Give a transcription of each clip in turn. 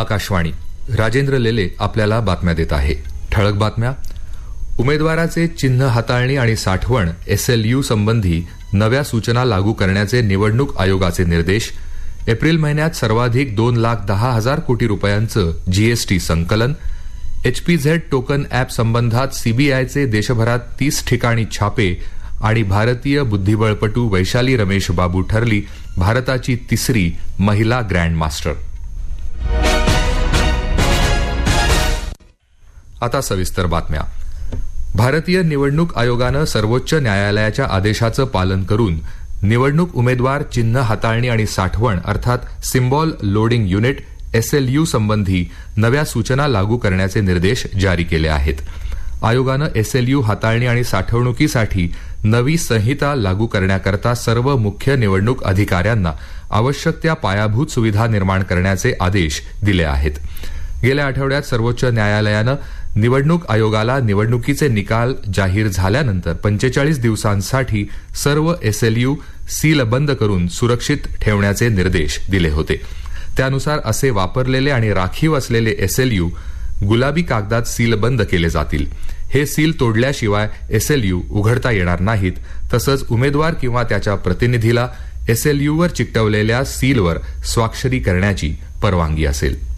आकाशवाणी. राजेंद्र लेले आपल्याला बातम्या देत आहे. ठळक बातम्या. उमेदवाराचे चिन्ह हाताळणी आणि साठवण एसएलयू संबंधी नव्या सूचना लागू करण्याचे निवडणूक आयोगाचे निर्देश. एप्रिल महिन्यात सर्वाधिक दोन लाख दहा हजार कोटी रुपयांचं जीएसटी संकलन. एचपीझेड टोकन अॅप संबंधात सीबीआयचे देशभरात तीस ठिकाणी छापे आणि भारतीय बुद्धिबळपटू वैशाली रमेश बाबू ठरली भारताची तिसरी महिला ग्रँड आता सविस्तर बातम्या. भारतीय निवडणूक आयोगानं सर्वोच्च न्यायालयाच्या आदेशाचं पालन करून निवडणूक उमेदवार चिन्ह हाताळणी आणि साठवण अर्थात सिम्बॉल लोडिंग युनिट एसएलयू संबंधी नव्या सूचना लागू करण्याचे निर्देश जारी केले आहेत. आयोगानं एसएलयू हाताळणी आणि साठवणुकीसाठी नवी संहिता लागू करण्याकरता सर्व मुख्य निवडणूक अधिकाऱ्यांना आवश्यक त्या पायाभूत सुविधा निर्माण करण्याचे आदेश दिले आहेत. गेल्या आठवड्यात सर्वोच्च न्यायालयानं निवडणूक आयोगाला निवडणुकीचे निकाल जाहीर झाल्यानंतर पंचेचाळीस दिवसांसाठी सर्व एसएलयू सील बंद करून सुरक्षित ठेवण्याचे निर्देश दिले होते. त्यानुसार असे वापरलेले आणि राखीव असलेले एसएलयू गुलाबी कागदात सील बंद केले जातील. हे सील तोडल्याशिवाय एसएलयू उघडता येणार नाहीत. तसंच उमेदवार किंवा त्याच्या प्रतिनिधीला एसएलयूवर चिकटवलेल्या सीलवर स्वाक्षरी करण्याची परवानगी असेल.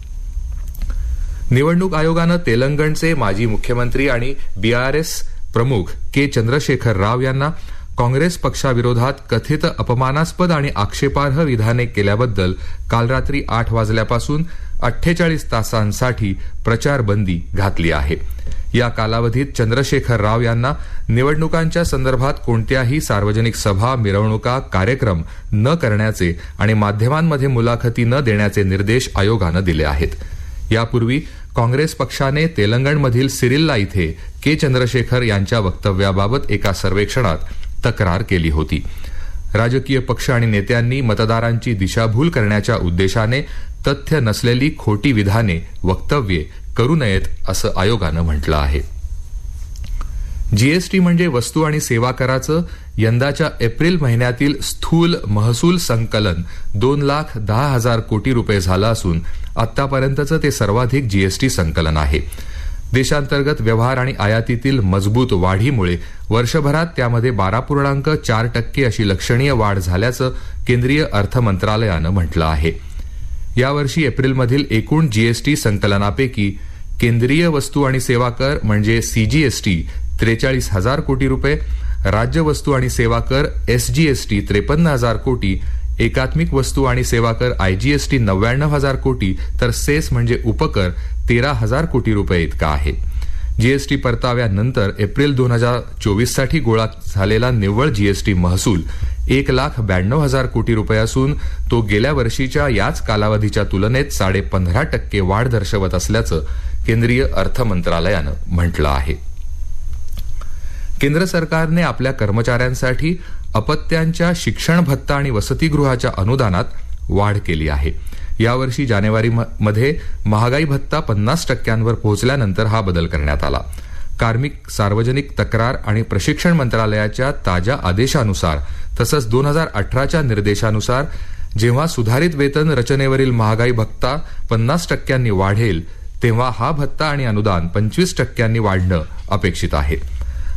निवडणूक आयोगानं तेलंगणचे माजी मुख्यमंत्री आणि बीआरएस प्रमुख के चंद्रशेखर राव यांना काँग्रेस पक्षाविरोधात कथित अपमानास्पद आणि आक्षेपार्ह विधाने केल्याबद्दल काल रात्री आठ वाजल्यापासून अठ्ठेचाळीस तासांसाठी प्रचारबंदी घातली आहे. या कालावधीत चंद्रशेखर राव यांना निवडणुकांच्या संदर्भात कोणत्याही सार्वजनिक सभा मिरवणुका कार्यक्रम न करण्याचे आणि माध्यमांमध्ये मुलाखती न देण्याचे निर्देश आयोगानं दिले आहेत. यापूर्वी काँग्रेस पक्षाने तेलंगणमधील सिरिल्ला इथे के. चंद्रशेखर यांच्या वक्तव्याबाबत एका सर्वेक्षणात तक्रार केली होती. राजकीय पक्ष आणि नेत्यांनी मतदारांची दिशाभूल करण्याच्या उद्देशाने तथ्य नसलेली खोटी विधाने वक्तव्ये करू नयेत असं आयोगानं म्हटलं आहे. जीएसटी म्हणजे वस्तू आणि सेवा कराचं यंदाच्या एप्रिल महिन्यातील स्थूल महसूल संकलन दोन लाख दहा हजार कोटी रुपये झालं असून आतापर्यंतचं ते सर्वाधिक जीएसटी संकलन आहे. देशांतर्गत व्यवहार आणि आयातीतील मजबूत वाढीमुळे वर्षभरात त्यामध्ये बारा पूर्णांक चार टक्के अशी लक्षणीय वाढ झाल्याचं केंद्रीय अर्थ मंत्रालयानं म्हटलं आहे. यावर्षी एप्रिलमधील एकूण जीएसटी संकलनापैकी केंद्रीय वस्तू आणि सेवा कर म्हणजे सीजीएसटी त्रेचाळीस हजार कोटी रुपये राज्य वस्तू आणि सेवा कर एसजीएसटी त्रेपन्न हजार कोटी एकात्मिक वस्तू आणि सेवा कर आयजीएसटी नव्याण्णव हजार कोटी तर सेस म्हणजे उपकर तेरा हजार कोटी रुपये इतका आहे. जीएसटी परताव्यानंतर एप्रिल दोन हजार चोवीससाठी गोळा झालेला निव्वळ जीएसटी महसूल एक लाख ब्याण्णव हजार कोटी रुपये असून तो गेल्या वर्षीच्या याच कालावधीच्या तुलनेत साडे पंधरा टक्के वाढ दर्शवत असल्याचं केंद्रीय अर्थ मंत्रालयानं म्हटलं आहे. केंद्र सरकारने आपल्या कर्मचाऱ्यांसाठी अपत्यांच्या शिक्षण भत्ता आणि वसतिगृहाच्या अनुदानात वाढ केली आहे. यावर्षी जानेवारी मध्ये महागाई भत्ता पन्नास टक्क्यांवर पोहोचल्यानंतर हा बदल करण्यात आला. कार्मिक सार्वजनिक तक्रार आणि प्रशिक्षण मंत्रालयाच्या ताज्या आदेशानुसार तसंच दोन हजार अठराच्या निर्देशानुसार जेव्हा सुधारित वेतन रचनेवरील महागाई भत्ता पन्नास टक्क्यांनी वाढेल तेव्हा हा भत्ता आणि अनुदान पंचवीस टक्क्यांनी वाढणं अपेक्षित आहे.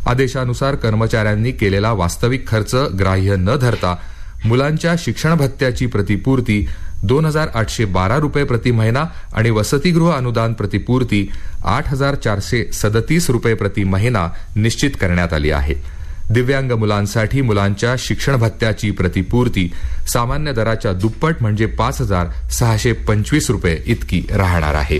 आदेशानुसार कर्मचाऱ्यांनी केलेला वास्तविक खर्च ग्राह्य न धरता मुलांच्या शिक्षण भत्त्याची प्रतिपूर्ती दोन हजार आठशे बारा रुपये प्रति महिना आणि वसतिगृह अनुदान प्रतिपूर्ती आठ हजार चारशे सदतीस रुपये प्रति महिना निश्चित करण्यात आली आहे. दिव्यांग मुलांसाठी मुलांच्या शिक्षण भत्त्याची प्रतिपूर्ती सामान्य दराच्या दुप्पट म्हणजे पाच हजार सहाशे पंचवीस रुपये इतकी राहणार आहे.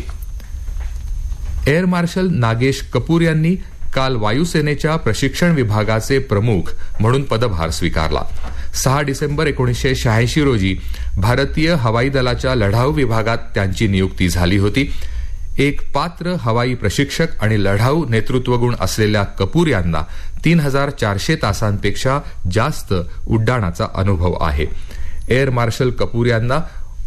एअर मार्शल नागेश कपूर यांनी काल वायुसेनेच्या प्रशिक्षण विभागाचे प्रमुख म्हणून पदभार स्वीकारला. सहा डिसेंबर एकोणीसशे शहाऐंशी रोजी भारतीय हवाई दलाच्या लढाऊ विभागात त्यांची नियुक्ती झाली होती. एक पात्र हवाई प्रशिक्षक आणि लढाऊ नेतृत्वगुण असलेल्या कपूर यांना तीन हजार चारशे तासांपेक्षा जास्त उड्डाणाचा अनुभव आहे. एअर मार्शल कपूर यांना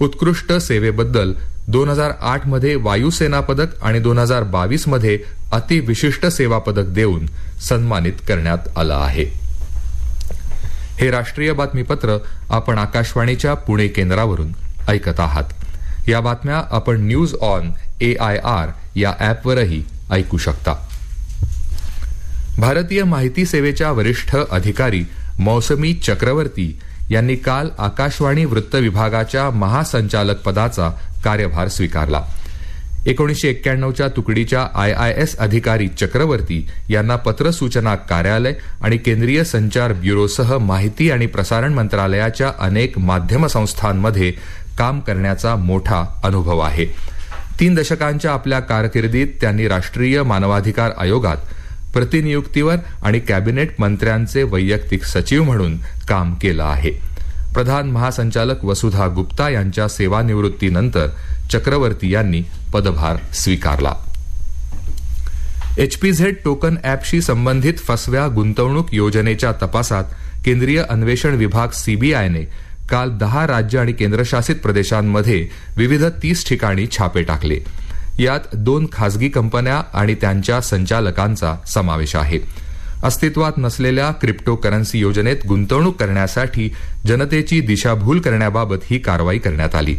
उत्कृष्ट सेवेबद्दल दोन हजार आठमध्ये वायुसेना पदक आणि दोन हजार बावीसमध्ये अतिविशिष्ट सेवा पदक देऊन सन्मानित करण्यात आलं आहे. हे राष्ट्रीय बातमीपत्र आपण आकाशवाणीच्या पुणे केंद्रावरून ऐकत आहात. या बातम्या आपण news on A I R या ॲपवरही ऐकू शकता. भारतीय माहिती सेवेच्या वरिष्ठ अधिकारी मौसमी चक्रवर्ती यांनी काल आकाशवाणी वृत्त विभागाच्या महासंचालक पदाचा कार्यभार स्वीकारला. एकोणीसशे एक्क्याण्णवच्या तुकडीच्या आय आय एस अधिकारी चक्रवर्ती यांना पत्र सूचना कार्यालय आणि केंद्रीय संचार ब्युरोसह माहिती आणि प्रसारण मंत्रालयाच्या अनेक माध्यम संस्थांमध्ये काम करण्याचा मोठा अनुभव आहे. तीन दशकांच्या आपल्या कारकिर्दीत त्यांनी राष्ट्रीय मानवाधिकार आयोगात प्रतिनियुक्तीवर आणि कॅबिनेट मंत्र्यांचे वैयक्तिक सचिव म्हणून काम केलं आहे. प्रधान महासंचालक वसुधा गुप्ता यांच्या सेवानिवृत्तीनंतर चक्रवर्ती यांनी पदभार स्वीकारला. एचपीझेड टोकन ॲपशी संबंधित फसव्या गुंतवणूक योजनेच्या तपासात केंद्रीय अन्वेषण विभाग सीबीआयने काल दहा राज्य आणि केंद्रशासित प्रदेशांमध्ये विविध तीस ठिकाणी छापे टाकले. यात दोन खासगी कंपन्या आणि त्यांच्या संचालकांचा समावेश आहे. अस्तित्वात नसलेल्या क्रिप्टोकरन्सी योजनेत गुंतवणूक करण्यासाठी जनतेची दिशाभूल करण्याबाबत ही कारवाई करण्यात आली.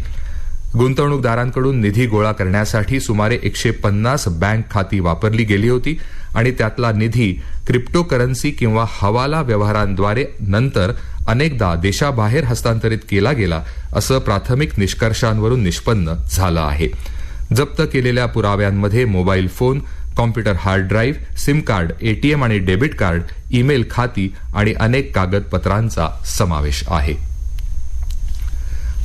गुंतवणूकदारांकडून निधी गोळा करण्यासाठी सुमारे एकशे पन्नास बँक खाती वापरली गेली होती आणि त्यातला निधी क्रिप्टोकरन्सी किंवा हवाला व्यवहारांद्वारे नंतर अनेकदा देशाबाहेर हस्तांतरित केला गेला असं प्राथमिक निष्कर्षांवरून निष्पन्न झालं आहे. जप्त केलेल्या पुराव्यांमध्ये mobile phone computer hard drive sim card ATM आणि डेबिट कार्ड ईमेल खाती आणि अनेक कागदपत्रांचा समावेश आहे.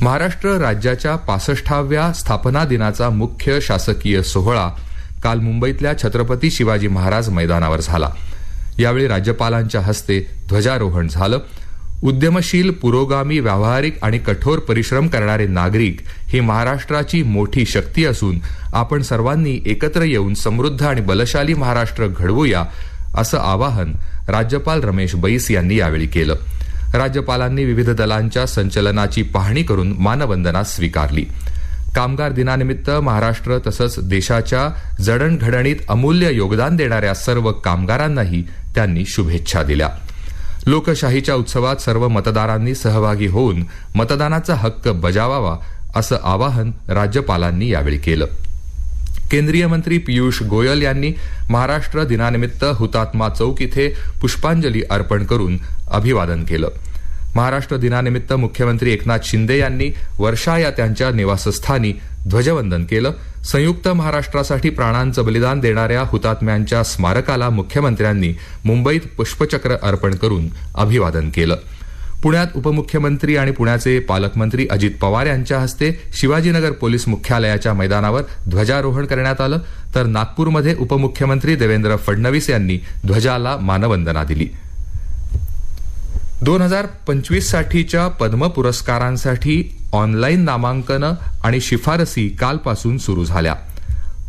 महाराष्ट्र राज्याच्या पासष्टाव्या स्थापना दिनाचा मुख्य शासकीय सोहळा काल मुंबईतल्या छत्रपती शिवाजी महाराज मैदानावर झाला. यावेळी राज्यपालांच्या हस्ते ध्वजारोहण झालं. उद्यमशील पुरोगामी व्यावहारिक आणि कठोर परिश्रम करणारे नागरिक ही महाराष्ट्राची मोठी शक्ती असून आपण सर्वांनी एकत्र येऊन समृद्ध आणि बलशाली महाराष्ट्र घडवूया असं आवाहन राज्यपाल रमेश बैस यांनी यावेळी केलं. राज्यपालांनी विविध दलांच्या संचलनाची पाहणी करून मानवंदना स्वीकारली. कामगार दिनानिमित्त महाराष्ट्र तसंच देशाच्या जडणघडणीत अमूल्य योगदान देणाऱ्या सर्व कामगारांनाही त्यांनी शुभेच्छा दिल्या. लोकशाहीच्या उत्सवात सर्व मतदारांनी सहभागी होऊन मतदानाचा हक्क बजावावा असं आवाहन राज्यपालांनी यावेळी केलं. केंद्रीय मंत्री पियुष गोयल यांनी महाराष्ट्र दिनानिमित्त हुतात्मा चौक इथे पुष्पांजली अर्पण करून अभिवादन केलं. महाराष्ट्र दिनानिमित्त मुख्यमंत्री एकनाथ शिंदे यांनी वर्षा या त्यांच्या निवासस्थानी ध्वजवंदन केलं. संयुक्त महाराष्ट्रासाठी प्राणांचं बलिदान देणाऱ्या हुतात्म्यांच्या स्मारकाला मुख्यमंत्र्यांनी मुंबईत पुष्पचक्र अर्पण करून अभिवादन केलं. पुण्यात उपमुख्यमंत्री आणि पुण्याचे पालकमंत्री अजित पवार यांच्या हस्ते शिवाजीनगर पोलीस मुख्यालयाच्या मैदानावर ध्वजारोहण करण्यात आलं. तर नागपूरमध्ये उपमुख्यमंत्री देवेंद्र फडणवीस यांनी ध्वजाला मानवंदना दिली. दोन हजार पंचवीस साठीच्या पद्म पुरस्कारांसाठी ऑनलाईन नामांकनं आणि शिफारसी कालपासून सुरू झाल्या.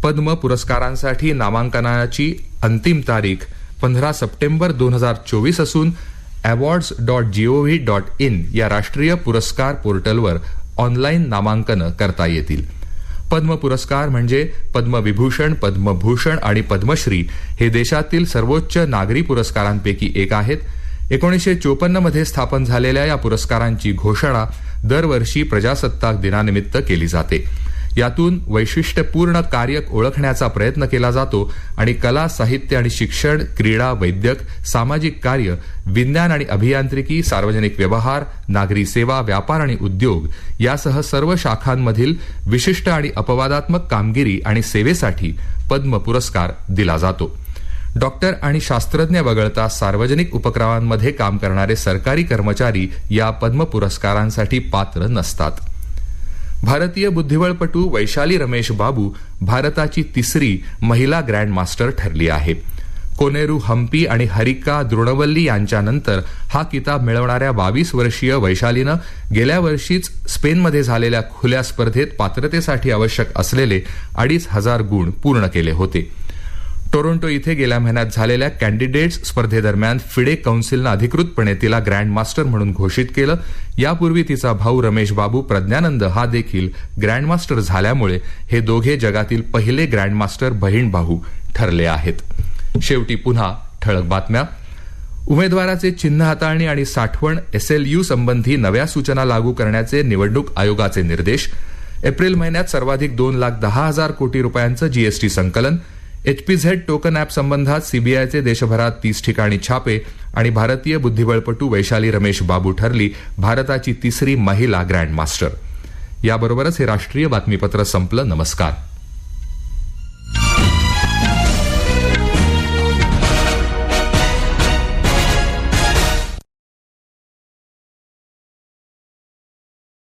पद्म पुरस्कारांसाठी नामांकनाची अंतिम तारीख पंधरा सप्टेंबर दोन हजार चोवीस असून awards dot gov dot in या राष्ट्रीय पुरस्कार पोर्टलवर ऑनलाईन नामांकनं करता येतील. पद्म पुरस्कार म्हणजे पद्मविभूषण पद्मभूषण आणि पद्मश्री हे देशातील सर्वोच्च नागरी पुरस्कारांपैकी एक आहेत. एकोणीसशे चोपन्नमध्ये स्थापन झालेल्या या पुरस्कारांची घोषणा दरवर्षी प्रजासत्ताक दिनानिमित्त केली जाते. यातून वैशिष्ट्यपूर्ण कार्य ओळखण्याचा प्रयत्न केला जातो आणि कला साहित्य आणि शिक्षण क्रीडा वैद्यक सामाजिक कार्य विज्ञान आणि अभियांत्रिकी सार्वजनिक व्यवहार नागरी सेवा व्यापार आणि उद्योग यासह सर्व शाखांमधील विशिष्ट आणि अपवादात्मक कामगिरी आणि सेवेसाठी पद्म पुरस्कार दिला जातो. डॉक्टर आणि शास्त्रज्ञ वगळता सार्वजनिक उपक्रमांमध्ये काम करणारे सरकारी कर्मचारी या पद्म पुरस्कारांसाठी पात्र नसतात. भारतीय बुद्धिबळपटू वैशाली रमेश बाबू भारताची तिसरी महिला ग्रँडमास्टर ठरली आहे. कोनेरू हम्पी आणि हरिका द्रोणवल्ली यांच्यानंतर हा किताब मिळवणाऱ्या बावीस वर्षीय वैशालीनं गेल्या वर्षीच स्पेनमध्ये झालेल्या खुल्या स्पर्धेत पात्रतेसाठी आवश्यक असलेले अडीच हजार गुण पूर्ण केले होते. टोरोंटो इथे गेल्या महिन्यात झालेल्या कॅन्डिडेट्स स्पर्धेदरम्यान फिडे कौन्सिलनं अधिकृतपणे तिला ग्रँड मास्टर म्हणून घोषित केलं. यापूर्वी तिचा भाऊ रमेश बाबू प्रज्ञानंद हा देखील ग्रँडमास्टर झाल्यामुळे हे दोघे जगातील पहिले ग्रँडमास्टर बहीण भाऊ ठरले आहेत. शेवटी पुन्हा ठळक बातम्या. उमेदवाराचे चिन्ह हाताळणी आणि साठवण एसएलयू संबंधी नव्या सूचना लागू करण्याचे निवडणूक आयोगाचे निर्देश. एप्रिल महिन्यात सर्वाधिक दोन लाख दहा हजार कोटी रुपयांचं जीएसटी संकलन. एचपीझेड टोकन ॲप संबंधात सीबीआयचे देशभरात तीस ठिकाणी छापे आणि भारतीय बुद्धिबळपटू वैशाली रमेश बाबू ठरली भारताची तिसरी महिला ग्रँड मास्टर याबरोबरच हे राष्ट्रीय बातमीपत्र संपलं. नमस्कार.